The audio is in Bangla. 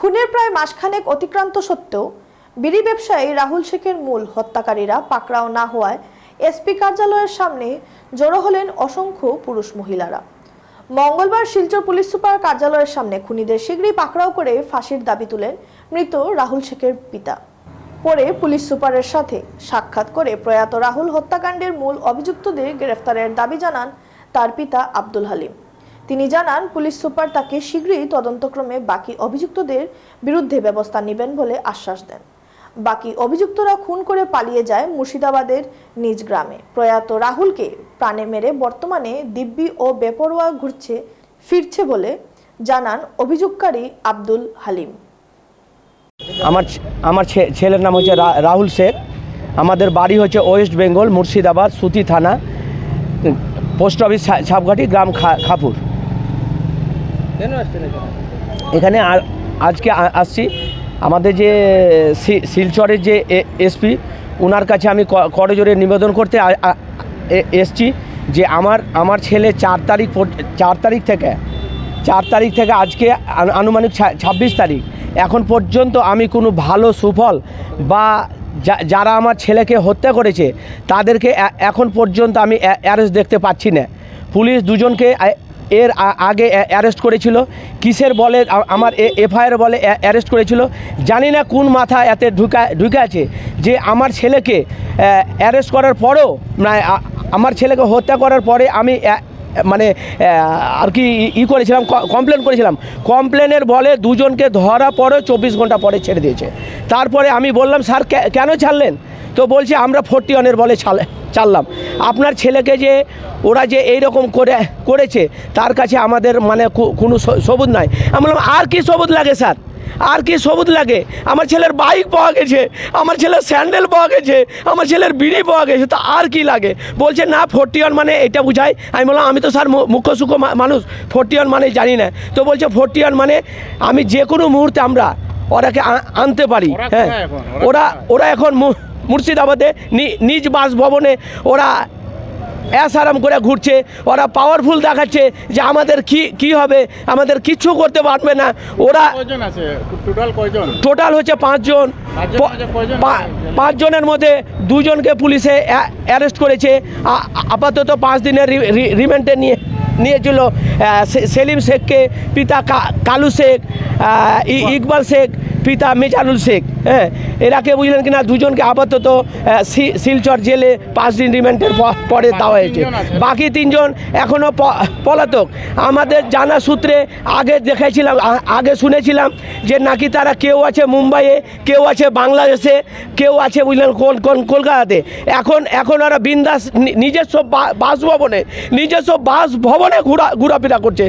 খুনের প্রায় মাসখানেক অতিক্রান্ত সত্ত্বেও বিড়ি ব্যবসায়ী রাহুল শেখের মূল হত্যাকারীরা পাকড়াও না হওয়ায় এসপি কার্যালয়ের সামনে জড়ো হলেন অসংখ্য পুরুষ মহিলারা। মঙ্গলবার শিলচর পুলিশ সুপার কার্যালয়ের সামনে খুনিদের শীঘ্রই পাকড়াও করে ফাঁসির দাবি তুলেন মৃত রাহুল শেখের পিতা। পরে পুলিশ সুপারের সাথে সাক্ষাৎ করে প্রয়াত রাহুল হত্যাকাণ্ডের মূল অভিযুক্তদের গ্রেফতারের দাবি জানান তার পিতা আব্দুল হালিম। তিনি জানান, পুলিশ সুপার তাকে শীঘ্রই তদন্তক্রমে বাকি অভিযুক্তদের বিরুদ্ধে ব্যবস্থা নেবেন বলে আশ্বাস দেন। বাকি অভিযুক্তরা খুন করে পালিয়ে যায় মুর্শিদাবাদের নিজ গ্রামে। প্রয়াত রাহুলকে প্রাণে মেরে বর্তমানে দিব্যি ও বেপরোয়া ঘুরছে, ফিরছে বলে জানান অভিযোগকারী আব্দুল হালিম। আমার আমার ছেলের নাম হচ্ছে রাহুল শেখ। আমাদের বাড়ি হচ্ছে ওয়েস্ট বেঙ্গল, মুর্শিদাবাদ, সুতি থানা, পোস্ট অফিস ছাপঘাটি গ্রাম খাপুর। এখানে? আজকে আসছি। আমাদের যে শিলচরের যে এসপি ওনার কাছে আমি করজোরে নিবেদন করতে এসছি যে আমার আমার ছেলে চার তারিখ চার তারিখ থেকে, চার তারিখ থেকে আজকে আনুমানিক ছাব্বিশ তারিখ। এখন পর্যন্ত আমি কোনো ভালো, সুফল বা যারা আমার ছেলেকে হত্যা করেছে, তাদেরকে এখন পর্যন্ত আমি অ্যারেস্ট দেখতে পাচ্ছি না। পুলিশ দুজনকে এর আগে অ্যারেস্ট করেছিল, কিসের বলে আমার এফআইআর বলে অ্যারেস্ট করেছিল, জানি না কোন মাথা এতে ঢুকা ঢুকে আছে যে আমার ছেলেকে অ্যারেস্ট করার পরেও মানে আমার ছেলেকে হত্যা করার পরে আমি মানে আর কি ই- করেছিলাম কমপ্লেন করেছিলাম। কমপ্লেনের বলে দুজনকে ধরা পরে চব্বিশ ঘণ্টা পরে ছেড়ে দিয়েছে। তারপরে আমি বললাম, স্যার কেন ছাড়লেন? তো বলছে, আমরা ফোরটি ওয়ানের বলে ছাড়- ছাড়লাম আপনার ছেলেকে যে ওরা যে এই রকম করে করেছে তার কাছে আমাদের মানে কোনো সবুজ নাই। আমি বললাম আর কি সবুজ লাগে স্যার? আর কি সবুজ লাগে? আমার ছেলের বাইক পাওয়া গেছে আমার ছেলের স্যান্ডেল পাওয়া গেছে আমার ছেলের বিড়ি পাওয়া গেছে তো আর কি লাগে? বলছে না ফোরটি ওয়ান মানে এটা বুঝাই। আমি বললাম আমি তো স্যার মুখ্য সুখ্য মা- মানুষ ফোরটি ওয়ান মানে জানি না। তো বলছে ফোরটি ওয়ান মানে আমি যে কোনো মুহূর্তে আমরা ওরাকে আনতে পারি। হ্যাঁ। ওরা ওরা ওরা এখন মু- মুর্শিদাবাদে নিজ বাসভবনে ওরা অ্যাসারাম করে ঘুরছে ওরা পাওয়ারফুল দেখাচ্ছে যে আমাদের কি কি হবে আমাদের কিচ্ছু করতে পারবে না। ওরা টোটাল হচ্ছে পাঁচজন। পাঁচজনের মধ্যে দুজনকে পুলিশে অ্যারেস্ট করেছে। আপাতত পাঁচ দিনের রিমান্ডে নিয়ে নিয়েছিল সেলিম শেখকে পিতা কালু শেখ ইকবাল শেখ পিতা মেজানুল শেখ হ্যাঁ? এরাকে বুঝলেন কিনা? দুজনকে আপাতত শিলচর জেলে পাঁচ দিন রিমান্ডের পরে দেওয়া হয়েছে। বাকি তিনজন এখনও পলাতক। আমাদের জানা সূত্রে আগে দেখেছিলাম আগে শুনেছিলাম যে নাকি তারা কেউ আছে মুম্বাইয়ে কেউ আছে বাংলাদেশে কেউ আছে বুঝলেন কোন কোন কলকাতাতে। এখন এখন ওরা বিন্দাস নিজস্ব বাসভবনে নিজস্ব বাসভবনে ঘোরা ঘোরাফেরা করছে।